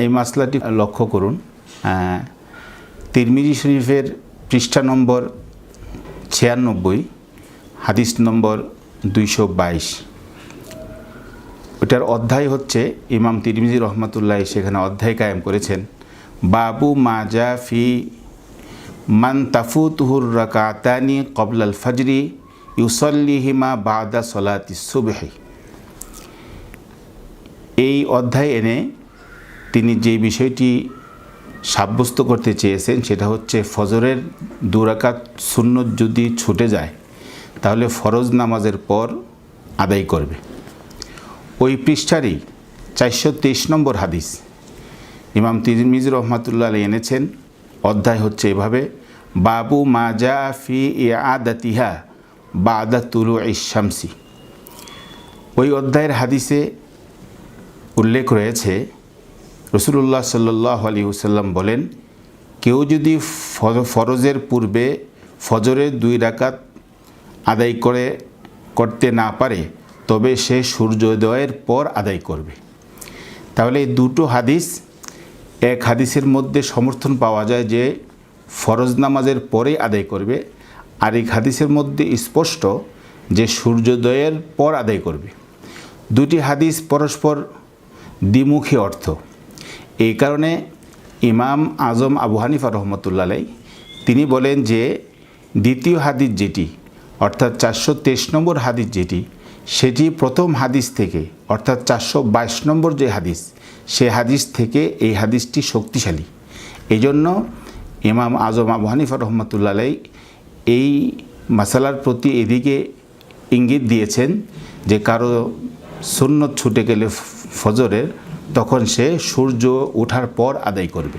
এই মাসলাটি লক্ষ্য করুন। তিরমিজি শরীফের পৃষ্ঠা নম্বর ছিয়ানব্বই, হাদিস নম্বর দুইশো বাইশ। ওটার অধ্যায় হচ্ছে ইমাম তিরমিজি রহমতুল্লাহ সেখানে অধ্যায় কায়েম করেছেন। বাবু মাজা ফি মান তাফুতুহুর রাকাতানি কবলাল ফজরি ইউসল্লিহিমা বাদা সলাতি সুবহি। এই অধ্যায় এনে তিনি যে বিষয়টি সাব্যস্ত করতে চেয়েছেন সেটা হচ্ছে ফজরের দুরাকাত সুন্নত যদি ছুটে যায়, তাহলে ফরজ নামাজের পর আদায় করবে। ওই পৃষ্ঠারই চারশো তেইশ নম্বর হাদিস। ইমাম তিরমিজ রহমাতুল্লাহ আলী এনেছেন, অধ্যায় হচ্ছে এভাবে, বাবু মাজা ফি আদাতিহা বা আদা তুলু ইসামসি ওই অধ্যায়ের হাদিসে উল্লেখ রয়েছে রসুল্লাহ সাল্লাহ আলী হুসাল্লাম বলেন, কেউ যদি ফরজের পূর্বে ফজরের দুই রাকাত আদায় করে, করতে না পারে, তবে সে সূর্যোদয়ের পর আদায় করবে। তাহলে এই দুটো হাদিস, এক হাদিসের মধ্যে সমর্থন পাওয়া যায় যে ফরজ নামাজের পরে আদায় করবে আর এক হাদিসের মধ্যে স্পষ্ট যে সূর্যোদয়ের পর আদায় করবে। দুটি হাদিস পরস্পর দ্বিমুখী অর্থ। এই কারণে ইমাম আজম আবু হানিফা রহমতুল্লাহ তিনি বলেন যে দ্বিতীয় হাদিস যেটি, অর্থাৎ চারশো তেইশ নম্বর হাদিস যেটি, সেটি প্রথম হাদিস থেকে, অর্থাৎ চারশো বাইশ নম্বর যে হাদিস, সে হাদিস থেকে এই হাদিসটি শক্তিশালী। এই জন্য ইমাম আজম আবু হানিফা রহমতুল্লাহ এই মাসালার প্রতি এদিকে ইঙ্গিত দিয়েছেন যে কারও সুন্নত ছুটে গেলে ফজরের তখন সে সূর্য ওঠার পর আদায় করবে।